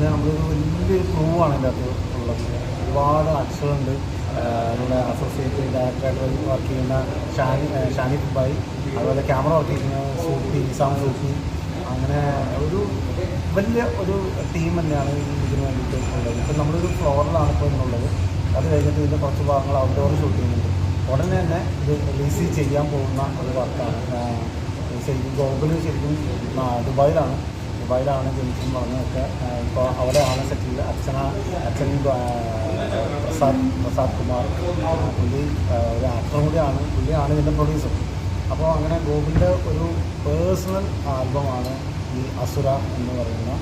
പിന്നെ നമ്മളൊരു വലിയൊരു ക്രൂ ആണ് അതിന്റെ അകത്ത് ഉള്ളത്. ഒരുപാട് അക്ഷരമുണ്ട്. നമ്മുടെ അസോസിയേറ്റ് ഡയറക്ടറായിട്ട് വർക്ക് ചെയ്യുന്ന ഷാനി ഷാനി ഫുബായി അതുപോലെ ക്യാമറ വർക്ക് ചെയ്യുന്ന സൂഫി നിസാം സൂഫി അങ്ങനെ ഒരു വലിയ ഒരു ടീം തന്നെയാണ് ഇതിന് വേണ്ടിയിട്ട് ഉള്ളത്. ഇപ്പം നമ്മളൊരു ഫ്ലോറിലാണ് ഇപ്പോൾ ഇന്നുള്ളത്. അത് കഴിഞ്ഞിട്ട് ഇതിന്റെ കുറച്ച് ഭാഗങ്ങൾ ഔട്ട്ഡോർ ഷൂട്ട് ചെയ്യുന്നുണ്ട്. ഉടനെ തന്നെ ഇത് റിലീസ് ചെയ്യാൻ പോകുന്ന ഒരു വർക്കാണ് ശരിക്കും ഗോകുൽ ശരിക്കും ദുബായിലാണ്. ദുബായിലാണ് ജനിച്ചു പറഞ്ഞതൊക്കെ ഇപ്പോൾ അവിടെയാണ് സെറ്റിൽ അച്ഛന അച്ഛൻ പ്രസാദ് പ്രസാദ് കുമാർ പുള്ളി ഒരു ആക്ടർ കൂടിയാണ് പുള്ളിയാണ് ഇതിന്റെ പ്രൊഡ്യൂസർ അപ്പോൾ അങ്ങനെ ഗോപിന്റെ ഒരു പേഴ്സണൽ ആൽബമാണ് ഈ അസുര എന്ന് പറയുന്ന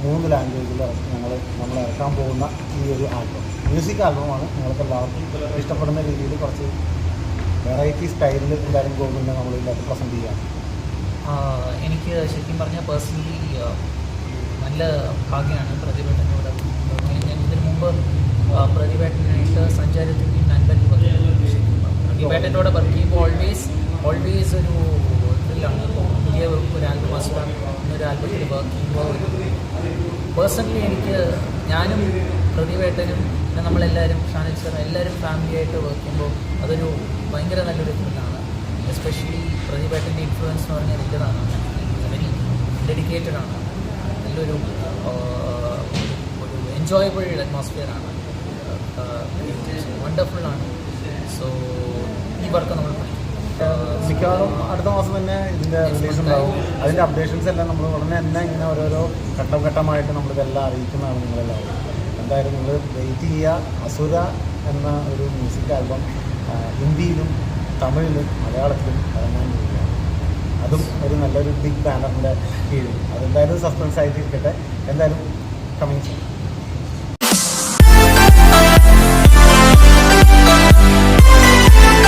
മൂന്ന് ലാംഗ്വേജിൽ ഞങ്ങൾ നമ്മൾ ഇറക്കാൻ പോകുന്ന ഈ ഒരു ആൽബം. മ്യൂസിക് ആൽബമാണ് നിങ്ങൾക്ക് എല്ലാവർക്കും ഇഷ്ടപ്പെടുന്ന രീതിയിൽ കുറച്ച് വെറൈറ്റി സ്റ്റൈലിൽ എന്തായാലും ഗോകുലിനെ നമ്മൾ ഇതിനകത്ത് പ്രസന്റ് ചെയ്യാം എനിക്ക് ശരിക്കും പറഞ്ഞാൽ പേഴ്സണലി നല്ല ഭാഗ്യമാണ് പ്രതിഭട്ടനോട് ഞാൻ ഇതിനു മുമ്പ് പ്രതിഭട്ടനായിട്ട് സഞ്ചാരത്തിന്റെ നൻപനിൽ പ്രതിഭട്ടനോട്. വർക്ക് ചെയ്യുമ്പോൾ ഓൾവേസ് ഓൾവേസ് ഒരു ഇതിലാണ് പുതിയ ഒരു ആൽബം അസുര എന്നൊരു ആൽബത്തിൽ വർക്ക് ചെയ്യുമ്പോൾ പേഴ്സണലി എനിക്ക് ഞാനും പ്രതിഭേട്ടനും പിന്നെ നമ്മളെല്ലാവരും ഷാനിൽ സാർ എല്ലാവരും ഫാമിലിയായിട്ട് വർക്ക് ചെയ്യുമ്പോൾ അതൊരു ഭയങ്കര നല്ലൊരു ത്രില്ലാണ് എസ്പെഷ്യലി പ്രതിഭേട്ടന്റെ ഇൻഫ്ലുവൻസ് എന്ന് പറഞ്ഞാൽ വെരി ഡെഡിക്കേറ്റഡ് ആണ്. നല്ലൊരു ഒരു എൻജോയബിൾ അറ്റ്മോസ്ഫിയർ ആണ്. വണ്ടർഫുൾ ആണ്. സോ ഈ വർക്ക് നമ്മൾ മിക്കവാറും അടുത്ത മാസം തന്നെ ഇതിന്റെ റിലീസ് ഉണ്ടാവും. അതിന്റെ അപ്ഡേഷൻസ് എല്ലാം നമ്മൾ ഉടനെ തന്നെ ഇങ്ങനെ ഓരോരോ ഘട്ടം ഘട്ടമായിട്ട് നമ്മളിതെല്ലാം അറിയിക്കുന്നതാണ് നിങ്ങളെല്ലാവരും. എന്തായാലും നിങ്ങൾ വെയിറ്റ് ചെയ്യുക. അസുര എന്ന ഒരു മ്യൂസിക് ആൽബം ഹിന്ദിയിലും തമിഴിലും മലയാളത്തിലും ഇറങ്ങാൻ അതും ഒരു നല്ലൊരു ബിഗ് ബാനറിന്റെ കീഴിൽ. അതെന്തായാലും സസ്പെൻസ് ആയിട്ട് ഇരിക്കട്ടെ എന്തായാലും കമ്മിങ്